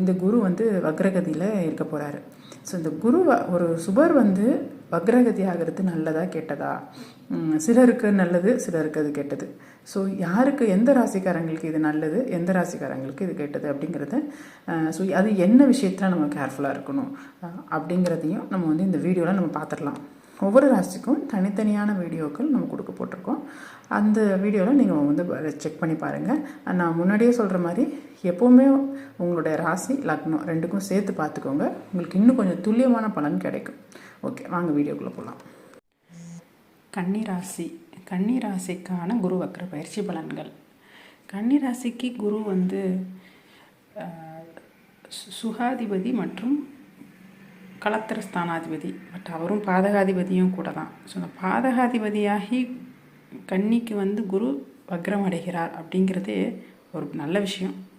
இந்த குரு வந்து வக்ரகதியில் இருக்க போகிறாரு ஸோ இந்த குரு ஒரு சுபர் வந்து வக்ரகதி ஆகிறது நல்லதா கெட்டதா? சிலருக்கு நல்லது சிலருக்கு அது கெட்டது. ஸோ யாருக்கு எந்த ராசிக்காரங்களுக்கு இது நல்லது எந்த ராசிக்காரங்களுக்கு இது கெட்டது அப்படிங்கிறத ஸோ அது என்ன விஷயத்தில் நம்ம கேர்ஃபுல்லாக இருக்கணும் அப்படிங்கிறதையும் நம்ம வந்து இந்த வீடியோவில் நம்ம பார்த்துடலாம் ஒவ்வொரு ராசிக்கும் தனித்தனியான வீடியோக்கள் நம்ம கொடுக்க போட்டிருக்கோம். அந்த வீடியோவில் நீங்கள் வந்து செக் பண்ணி பாருங்கள் நான் முன்னாடியே சொல்கிற மாதிரி எப்போவுமே உங்களுடைய ராசி லக்னம் ரெண்டுக்கும் சேர்த்து பார்த்துக்கோங்க. உங்களுக்கு இன்னும் கொஞ்சம் துல்லியமான பலன் கிடைக்கும். ஓகே வாங்க வீடியோக்குள்ளே போகலாம் கன்னிராசி. கன்னிராசிக்கான குரு வக்ர பயிற்சி பலன்கள். கன்னிராசிக்கு குரு வந்து சு- சுகாதிபதி மற்றும் கலத்திர ஸ்தானாதிபதி. பட் அவரும் பாதகாதிபதியும் கூட தான். ஸோ அந்த பாதகாதிபதியாகி கன்னிக்கு வந்து குரு வக்ரம் அடைகிறார் அப்படிங்கிறதே ஒரு நல்ல விஷயம்.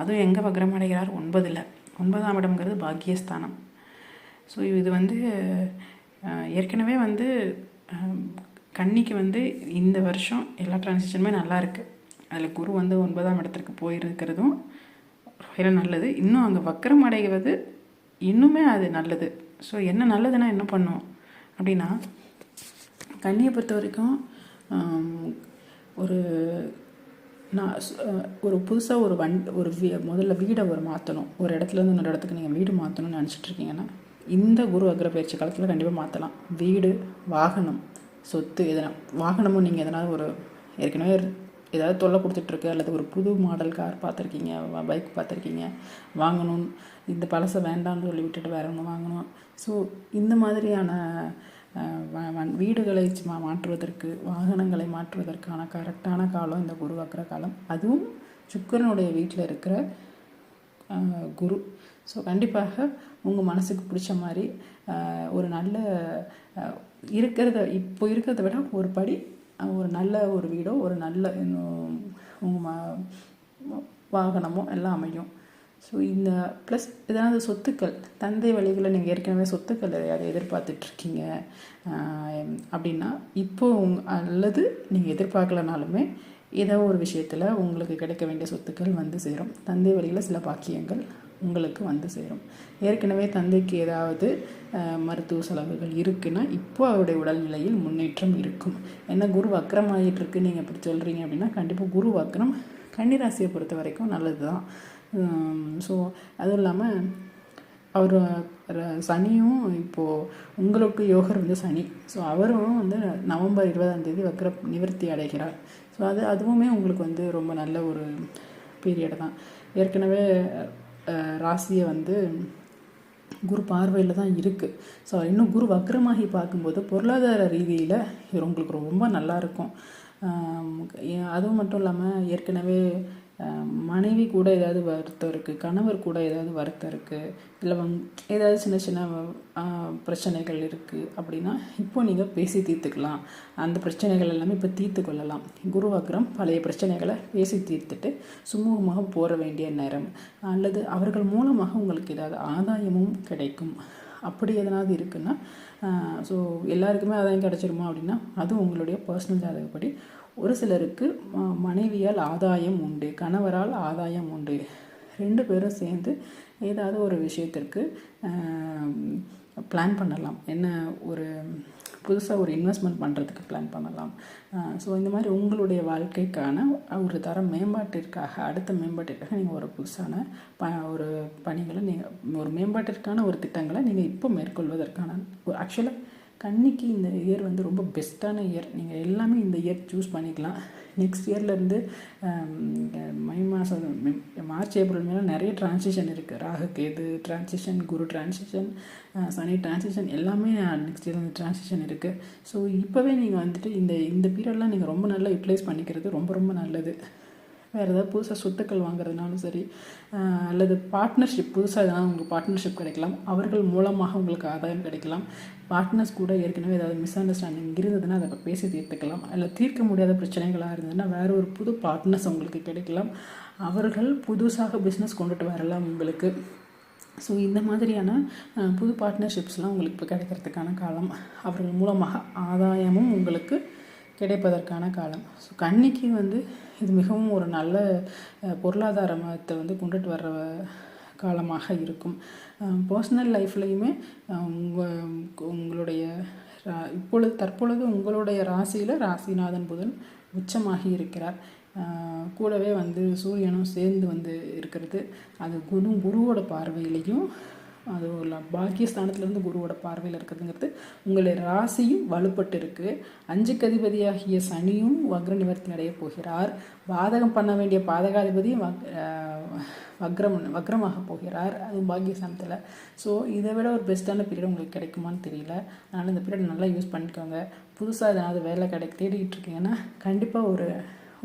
அதுவும் எங்கே வக்ரம் அடைகிறார் ஒன்பதில். ஒன்பதாம் இடம்ங்கிறது பாக்கியஸ்தானம். ஸோ இது வந்து ஏற்கனவே வந்து கன்னிக்கு வந்து இந்த வருஷம் எல்லா டிரான்சிஷனுமே நல்லா இருக்குது அதில் குரு வந்து ஒன்பதாம் இடத்திற்கு போயிருக்கிறதும் வகையில் நல்லது. இன்னும் அங்கே வக்கரம் அடைவது இன்னுமே அது நல்லது. ஸோ என்ன நல்லதுன்னா என்ன பண்ணும்? அப்படின்னா கன்னியை பொறுத்த வரைக்கும் ஒரு நான் ஒரு புதுசாக ஒரு வண் ஒரு வீ முதல்ல வீடை ஒரு மாற்றணும் ஒரு இடத்துலேருந்து இன்னொரு இடத்துக்கு நீங்கள் வீடு மாற்றணும்னு நினச்சிட்ருக்கீங்கன்னா இந்த குரு அக்ர பயிற்சி காலத்தில் கண்டிப்பாக மாற்றலாம் வீடு வாகனம் சொத்து எதனா வாகனமும் நீங்கள் எதனா ஒரு ஏற்கனவே ஏதாவது தொல்லை கொடுத்துட்ருக்கு அல்லது ஒரு புது மாடல் கார் பார்த்துருக்கீங்க பைக் பார்த்துருக்கீங்க வாங்கணும் இந்த பழசை வேண்டாம்னு சொல்லி விட்டுட்டு வேறு ஒன்று வாங்கணும். ஸோ இந்த மாதிரியான வீடுகளை மாற்றுவதற்கு வாகனங்களை மாற்றுவதற்கான கரெக்டான காலம் இந்த குரு வக்கர காலம். அதுவும் சுக்கிரனுடைய வீட்டில் இருக்கிற குரு. ஸோ கண்டிப்பாக உங்கள் மனசுக்கு பிடிச்ச மாதிரி ஒரு நல்ல இருக்கிறத இப்போ இருக்கிறத விட ஒரு படி ஒரு நல்ல ஒரு வீடோ ஒரு நல்ல இன்னும் உங்கள் ம வாகனமோ எல்லாம் அமையும். ஸோ இந்த ப்ளஸ் ஏதாவது சொத்துக்கள் தந்தை வழிகளில் நீங்கள் ஏற்கனவே சொத்துக்கள் எதையாவது எதிர்பார்த்துட்ருக்கீங்க அப்படின்னா இப்போ உங் அல்லது நீங்கள் எதிர்பார்க்கலனாலுமே ஏதோ ஒரு விஷயத்தில் உங்களுக்கு கிடைக்க வேண்டிய சொத்துக்கள் வந்து சேரும். தந்தை வழியில் சில பாக்கியங்கள் உங்களுக்கு வந்து சேரும். ஏற்கனவே தந்தைக்கு ஏதாவது மருத்துவ செலவுகள் இருக்குன்னா இப்போ அவருடைய உடல்நிலையில் முன்னேற்றம் இருக்கும். என்ன குரு வக்ரம் ஆகிட்டு இருக்கு நீங்கள் இப்படி சொல்கிறீங்க அப்படின்னா கண்டிப்பாக குரு வக்கரம் கன்னிராசியை பொறுத்த வரைக்கும் நல்லது தான் ஸோ அதுவும் இல்லாமல் அவர் ர- சனியும் இப்போது உங்களுக்கு யோகர் வந்து சனி. ஸோ அவரும் வந்து நவம்பர் இருபதாம் தேதி வக்ர நிவர்த்தி அடைகிறார். ஸோ அது அதுவுமே உங்களுக்கு வந்து ரொம்ப நல்ல ஒரு பீரியட் தான். ஏற்கனவே ராசியை வந்து குரு பார்வையில் தான் இருக்குது ஸோ இன்னும் குரு வக்ரமாகி பார்க்கும்போது பொருளாதார ரீதியில் இது உங்களுக்கு ரொம்ப நல்லா இருக்கும். ஏ- அதுவும் மட்டும் இல்லாமல் ஏற்கனவே மனைவி கூட ஏதாவது வருத்தம் இருக்குது கணவர் கூட ஏதாவது வருத்தம் இருக்குது இல்லை வந் ஏதாவது சின்ன சின்ன பிரச்சனைகள் இருக்குது அப்படின்னா இப்போ நீங்கள் பேசி தீர்த்துக்கலாம். அந்த பிரச்சனைகள் எல்லாமே இப்போ தீர்த்து கொள்ளலாம். குரு பழைய பிரச்சனைகளை பேசி தீர்த்துட்டு சுமூகமாக போற வேண்டிய நேரம். அல்லது அவர்கள் மூலமாக உங்களுக்கு ஏதாவது ஆதாயமும் கிடைக்கும். அப்படி எதனாவது இருக்குன்னா ஸோ எல்லாருக்குமே ஆதாயம் கிடச்சிருமா அப்படின்னா அது உங்களுடைய பர்சனல் ஜாதகப்படி ஒரு சிலருக்கு மனைவியால் ஆதாயம் உண்டு கணவரால் ஆதாயம் உண்டு. ரெண்டு பேரும் சேர்ந்து ஏதாவது ஒரு விஷயத்திற்கு பிளான் பண்ணலாம். என்ன ஒரு புதுசாக ஒரு இன்வெஸ்ட்மெண்ட் பண்ணுறதுக்கு பிளான் பண்ணலாம். ஸோ இந்த மாதிரி உங்களுடைய வாழ்க்கைக்கான ஒரு தர மேம்பாட்டிற்காக அடுத்த மேம்பாட்டிற்காக நீங்கள் ஒரு புதுசான ப ஒரு பணிகளை நீங்கள் ஒரு மேம்பாட்டிற்கான ஒரு திட்டங்களை நீங்கள் இப்போ மேற்கொள்வதற்கான ஆக்சுவலாக கன்னிக்கு இந்த இயர் வந்து ரொம்ப பெஸ்ட்டான இயர். நீங்கள் எல்லாமே இந்த இயர் சூஸ் பண்ணிக்கலாம். நெக்ஸ்ட் இயர்லேருந்து மை மாதம் மார்ச் ஏப்ரல் மேலே நிறைய டிரான்சிஷன் இருக்குது Rahu Ketu transition Guru transition Shani transition எல்லாமே நெக்ஸ்ட் இயர் வந்து டிரான்சிஷன் இருக்குது ஸோ இப்போவே நீங்கள் வந்துட்டு இந்த இந்த பீரியட்லாம் நீங்கள் ரொம்ப நல்லா யூட்டிலைஸ் பண்ணிக்கிறது ரொம்ப ரொம்ப நல்லது. வேறு ஏதாவது புதுசாக சொத்துக்கள் வாங்குறதுனாலும் சரி அல்லது பார்ட்னர்ஷிப் புதுசாக எதனா உங்களுக்கு பார்ட்னர்ஷிப் கிடைக்கலாம். அவர்கள் மூலமாக உங்களுக்கு ஆதாயம் கிடைக்கலாம். பார்ட்னர்ஸ் கூட ஏற்கனவே ஏதாவது மிஸ் அண்டர்ஸ்டாண்டிங் இருந்ததுன்னா அதை பேசி தீர்த்துக்கலாம். இல்லை தீர்க்க முடியாத பிரச்சனைகளாக இருந்ததுன்னா வேறு ஒரு புது பார்ட்னர்ஸ் உங்களுக்கு கிடைக்கலாம். அவர்கள் புதுசாக பிஸ்னஸ் கொண்டுட்டு வரலாம் உங்களுக்கு. ஸோ இந்த மாதிரியான புது பார்ட்னர்ஷிப்ஸ்லாம் உங்களுக்கு இப்போ கிடைக்கிறதுக்கான காலம். அவர்கள் மூலமாக ஆதாயமும் உங்களுக்கு கிடைப்பதற்கான காலம். ஸோ கன்னிக்கு வந்து இது மிகவும் ஒரு நல்ல பொருளாதாரத்தை வந்து கொண்டுட்டு வர்ற காலமாக இருக்கும். பர்சனல் லைஃப்லையுமே உங்கள் உங்களுடைய ரா- இப்பொழுது தற்பொழுது உங்களுடைய ராசியில் ராசிநாதன் புதன் உச்சமாகி இருக்கிறார். கூடவே வந்து சூரியனும் சேர்ந்து வந்து இருக்கிறது. அது குரு குருவோட பார்வையிலையும் அது ஒரு பாக்கியஸ்தானத்துலேருந்து குருவோட பார்வையில் இருக்கிறதுங்கிறது உங்களுடைய ராசியும் வலுப்பட்டு இருக்கு அஞ்சுக்கு அதிபதியாகிய சனியும் வக்ர நிவர்த்தி அடைய போகிறார். பாதகம் பண்ண வேண்டிய பாதகாதிபதியும் வக் வக்ரம் வக்ரமாக போகிறார். அதுவும் பாக்கியஸ்தானத்தில். ஸோ இதை விட ஒரு பெஸ்ட்டான பீரியட் உங்களுக்கு கிடைக்குமான்னு தெரியல. அதனால் இந்த பீரியட் நல்லா யூஸ் பண்ணிக்கோங்க. புதுசாக எதனாவது வேலை கிடைக்க தேடிக்கிட்டு இருக்கீங்கன்னா கண்டிப்பாக ஒரு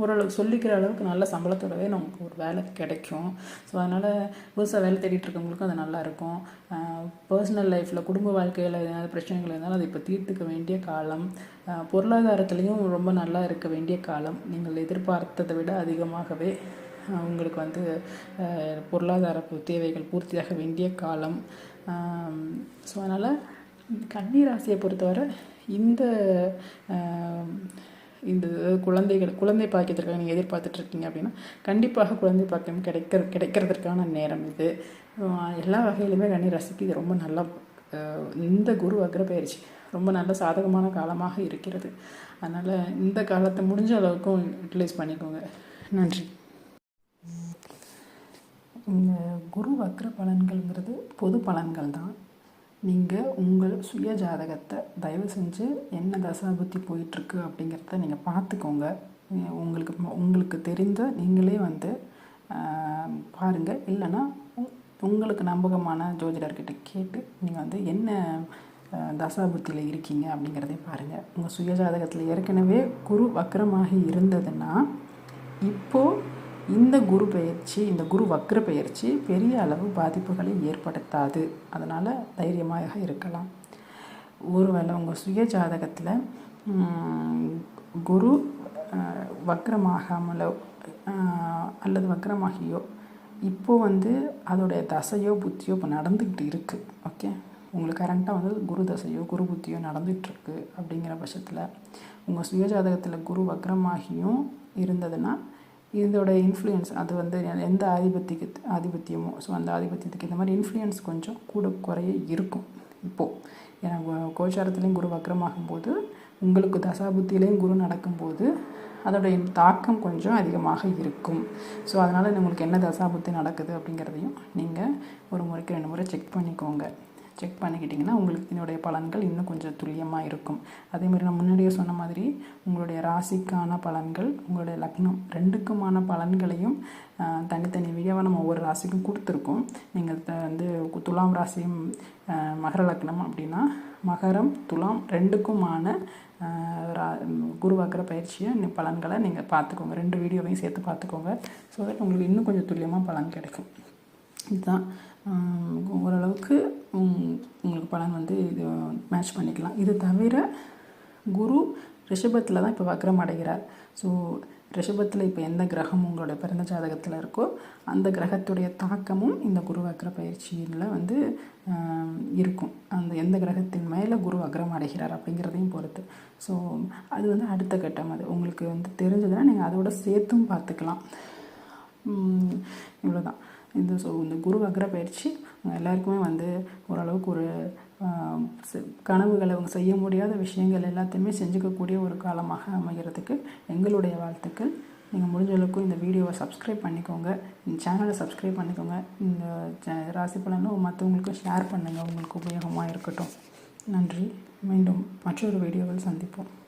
ஓரளவு சொல்லிக்கிற அளவுக்கு நல்ல சம்பளத்தோடவே நமக்கு ஒரு வேலை கிடைக்கும். ஸோ அதனால் புதுசாக வேலை தேடிட்டு இருக்கவங்களுக்கும் அது நல்லாயிருக்கும். பர்சனல் லைஃப்பில் குடும்ப வாழ்க்கையில் ஏதாவது பிரச்சனைகள் இருந்தாலும் அதை இப்போ தீர்த்துக்க வேண்டிய காலம் பொருளாதாரத்துலேயும் ரொம்ப நல்லா இருக்க வேண்டிய காலம். நீங்கள் எதிர்பார்த்ததை விட அதிகமாகவே உங்களுக்கு வந்து பொருளாதார தேவைகள் பூர்த்தியாக வேண்டிய காலம். ஸோ அதனால் கன்னி ராசியை பொறுத்தவரை இந்த இந்த குழந்தைகள் குழந்தை பாக்கியத்திற்காக நீங்கள் எதிர்பார்த்துட்டு இருக்கீங்க அப்படின்னா கண்டிப்பாக குழந்தை பாக்கியம் கிடைக்கிற கிடைக்கிறதுக்கான நேரம் இது. எல்லா வகையிலுமே கண்ணி ரசிக்கு இது ரொம்ப நல்லா இந்த குரு வக்ர பயிற்சி ரொம்ப நல்ல சாதகமான காலமாக இருக்கிறது. அதனால் இந்த காலத்தை முடிஞ்ச அளவுக்கும் யூட்டிலைஸ் பண்ணிக்கோங்க. நன்றி. இந்த குரு வக்ர பலன்கள்ங்கிறது பொது பலன்கள் தான் நீங்கள் உங்கள் சுய ஜாதகத்தை தயவு செஞ்சு என்ன தசாபுத்தி போயிட்டுருக்கு அப்படிங்கிறத நீங்கள் பார்த்துக்கோங்க. உங்களுக்கு உங்களுக்கு தெரிந்த நீங்களே வந்து பாருங்கள் இல்லைன்னா உங்களுக்கு நம்பகமான ஜோதிடர்கிட்ட கேட்டு நீங்கள் வந்து என்ன தசாபுத்தியில் இருக்கீங்க அப்படிங்கிறதையும் பாருங்கள் உங்கள் சுய ஜாதகத்தில் ஏற்கனவே குரு வக்ரமாகி இருந்ததுன்னா இப்போது இந்த குரு பெயர்ச்சி இந்த குரு வக்ர பெயர்ச்சி பெரிய அளவு பாதிப்புகளை ஏற்படுத்தாது. அதனால் தைரியமாக இருக்கலாம். ஒருவேளை உங்கள் சுய ஜாதகத்தில் குரு வக்ரமாகாமலோ அல்லது வக்ரமாகியோ இப்போது வந்து அதோடைய தசையோ புத்தியோ இப்போ நடந்துக்கிட்டு இருக்குது ஓகே? உங்களுக்கு கரண்ட்டாக வந்து குரு தசையோ குரு புத்தியோ நடந்துகிட்ருக்கு அப்படிங்கிற பட்சத்தில் உங்கள் சுயஜாதகத்தில் குரு வக்ரமாகியும் இருந்ததுன்னா இதோட இன்ஃப்ளூயன்ஸ் அது வந்து எந்த ஆதிபத்தியக்கு ஆதிபத்தியமோ ஸோ அந்த ஆதிபத்தியத்துக்கு இந்த மாதிரி இன்ஃப்ளூயன்ஸ் கொஞ்சம் கூட குறைய இருக்கும். இப்போது ஏன்னா கோச்சாரத்துலேயும் குரு வக்ரமாகும்போது உங்களுக்கு தசாபுத்தியிலையும் குரு நடக்கும்போது அதோடைய தாக்கம் கொஞ்சம் அதிகமாக இருக்கும். ஸோ அதனால் உங்களுக்கு என்ன தசாபுத்தி நடக்குது அப்படிங்கிறதையும் நீங்கள் ஒரு முறைக்கு ரெண்டு முறை செக் பண்ணிக்கோங்க. செக் பண்ணிக்கிட்டிங்கன்னா உங்களுக்கு இதனுடைய பலன்கள் இன்னும் கொஞ்சம் துல்லியமாக இருக்கும். அதே மாதிரி நான் முன்னாடியே சொன்ன மாதிரி உங்களுடைய ராசிக்கான பலன்கள் உங்களுடைய லக்னம் ரெண்டுக்குமான பலன்களையும் தனித்தனி வீடியோவாக நம்ம ஒவ்வொரு ராசிக்கும் கொடுத்துருக்கோம். நீங்கள் வந்து துலாம் ராசியும் மகர லக்னம் அப்படின்னா மகரம் துலாம் ரெண்டுக்குமான ரா- குரு பயிற்சியை பலன்களை நீங்கள் பார்த்துக்கோங்க. ரெண்டு வீடியோவையும் சேர்த்து பார்த்துக்கோங்க. ஸோ தட் உங்களுக்கு இன்னும் கொஞ்சம் துல்லியமாக பலன் கிடைக்கும். இதுதான் ஓரளவுக்கு உங்களுக்கு பலன் வந்து இது மேட்ச் பண்ணிக்கலாம். இது தவிர குரு ரிஷபத்தில் தான் இப்போ வக்ரம் அடைகிறார். ஸோ ரிஷபத்தில் இப்போ எந்த கிரகம் உங்களோட பிறந்த ஜாதகத்தில் இருக்கோ அந்த கிரகத்துடைய தாக்கமும் இந்த குரு வக்ர பயிற்சியில் வந்து இருக்கும். அந்த எந்த கிரகத்தின் மேலே குரு வக்ரம் அடைகிறார் அப்படிங்கிறதையும் பொறுத்து. ஸோ அது வந்து அடுத்த கட்டம் அது. உங்களுக்கு வந்து தெரிஞ்சதுன்னா நீங்கள் அதோட சேர்த்தும் பார்த்துக்கலாம். இவ்வளோதான் இந்த ஸோ இந்த குரு வக்ர பயிற்சி எல்லாருக்குமே வந்து ஓரளவுக்கு ஒரு செ- கனவுகளை அவங்க செய்ய முடியாத விஷயங்கள் எல்லாத்தையுமே செஞ்சுக்கக்கூடிய ஒரு காலமாக அமைகிறதுக்கு எங்களுடைய வாழ்த்துக்கள். நீங்கள் முடிஞ்சளவுக்கு இந்த வீடியோவை சப்ஸ்கிரைப் பண்ணிக்கோங்க. இந்த சேனலை சப்ஸ்கிரைப் பண்ணிக்கோங்க. இந்த ராசி பலனும் மற்றவங்களுக்கும் ஷேர் பண்ணுங்கள் உங்களுக்கு உபயோகமாக இருக்கட்டும். நன்றி. மீண்டும் மற்றொரு வீடியோவில் சந்திப்போம்.